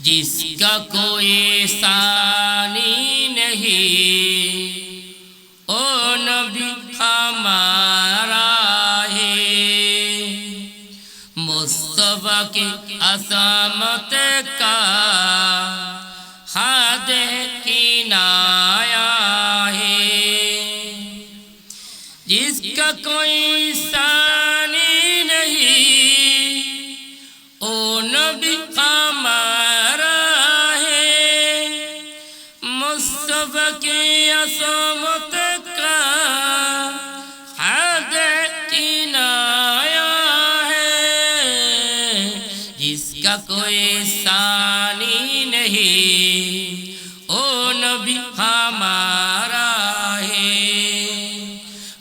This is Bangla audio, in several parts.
جس کا کوئی ثانی نہیں۔ او نبی ہمارا ہے۔ مصطفیٰ کی عصامت کا حد کی نایا ہے۔ جس کا کوئی जिसका कोई सानी नहीं ओ नबी हमारा है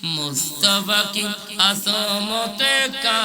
मुस्तफा की असमत का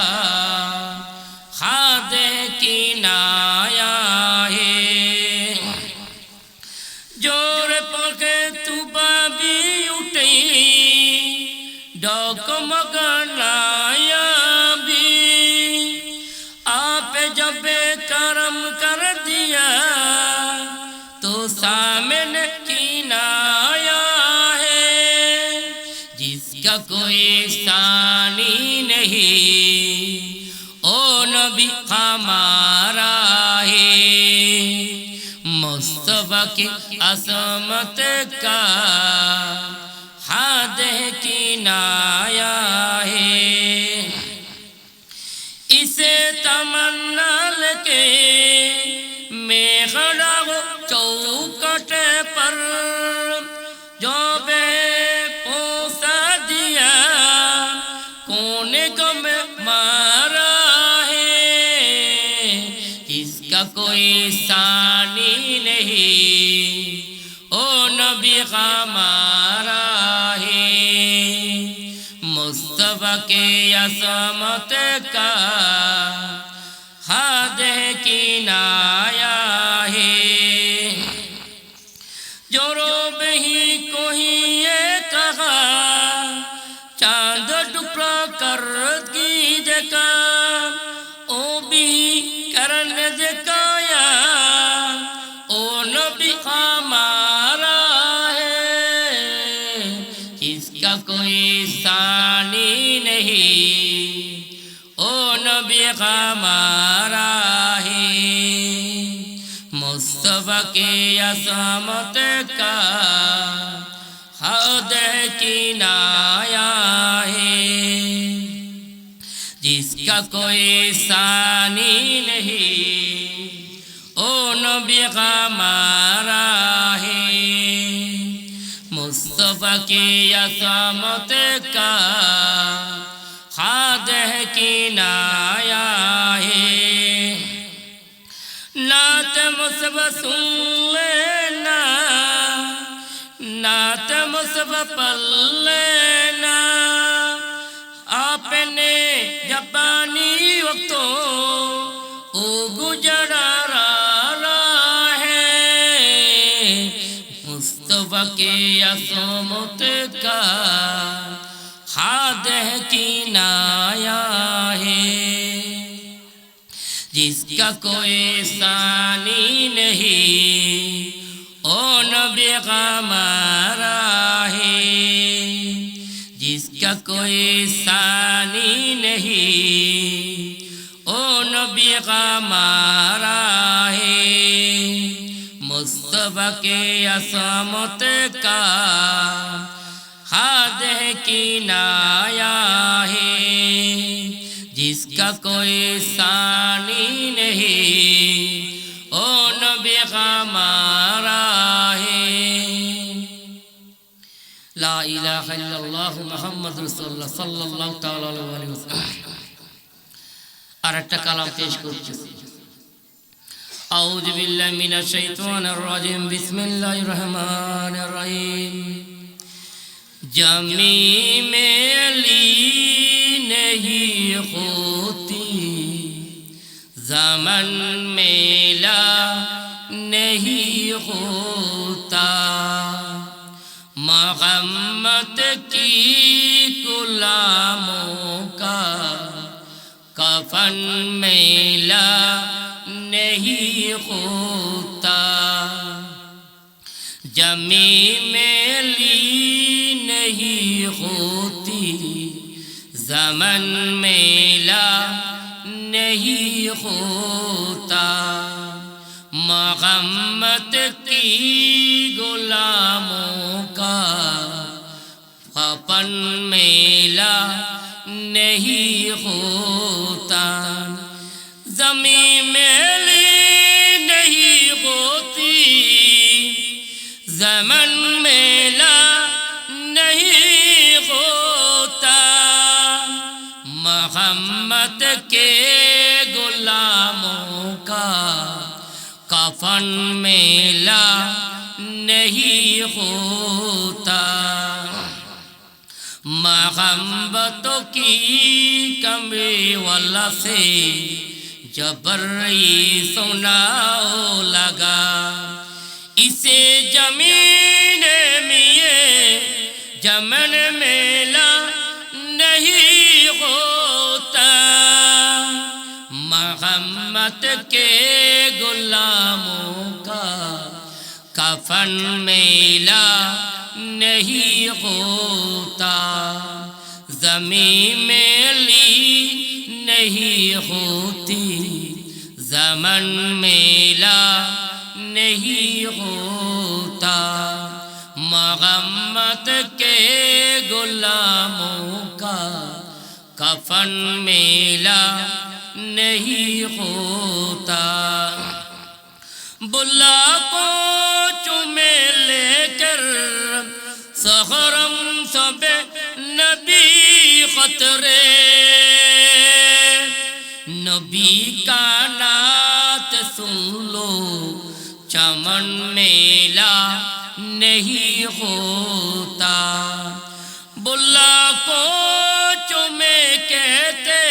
ओ नबी हमारा है मुस्तफा की असमत का हाथ किनाया है इसे तमन्ना के मैं खड़ा हूँ चौकट पर जो बे पोसा दिया कोने को मैं وقت کا حد کی نایا ہے۔ جو روب ہی کو ہی یہ کہا چاند ٹکڑا کر کی جگہ او بھی کرن नबी हमारा है मुस्तफा के असमत का हद किनाया है जिसका कोई सानी नहीं ओ नबी हमारा है मुस्तफा के असमत का खाद किनाया है মুসবা শুনলে না নাত মুসবা পল্লে না আপনি জবানি তো کا کوئی ثانی نہیں۔ او نبی غمارا ہے۔ جس کا کوئی ثانی نہیں۔ او نبی غمارا ہے۔ مصطفیٰ کے اسامت کا ہاتھ کی نایا ہے۔ जिसका कोई सानी नहीं ओ नबी हमारा है লা ইলাহা ইল্লাল্লাহ মুহাম্মাদুর রাসূলুল্লাহ সাল্লাল্লাহু তাআলা আলাইহি ওয়াসাল্লাম আর একটা কালাম পেশ করছি আউযু বিল্লাহি মিনাশ শাইতানির রাজিম বিসমিল্লাহির রহমানির রহিম जमी में अली नहीं होती जमन मेला नहीं होता मोहम्मद की गुलामों का कफन मेला नहीं होता जमी मेली जमन मेला नहीं होता मोहम्मद की गुलामों का अपन मेला नहीं होता जमी मेली محمد کے غلاموں کا کفن میلا نہیں ہوتا۔ محمد کی کمی والا سے جبرئی سنا لگا۔ اسے زمین میں جمن میلا गुलामों का कफन मेला नहीं होता जमी मेली नहीं होती जमन मेला नहीं होता मोहम्मद के गुलामों का कफन मेला नहीं होता بلا کو چمے لے کر سہرم سب نبی خطرے۔ نبی کا نات سن لو، چمن میلا نہیں ہوتا۔ بلا کو چمے کہتے،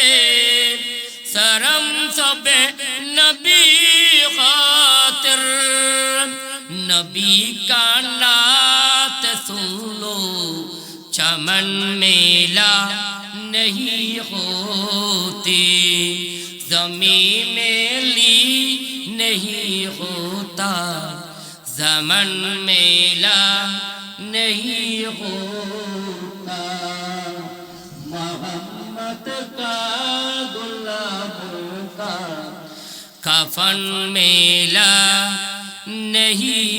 سرم سب नहीं होती जमी मेली नहीं होता जमन मेला नहीं होता मोहम्मद का गुलाबों का कफन मेला नहीं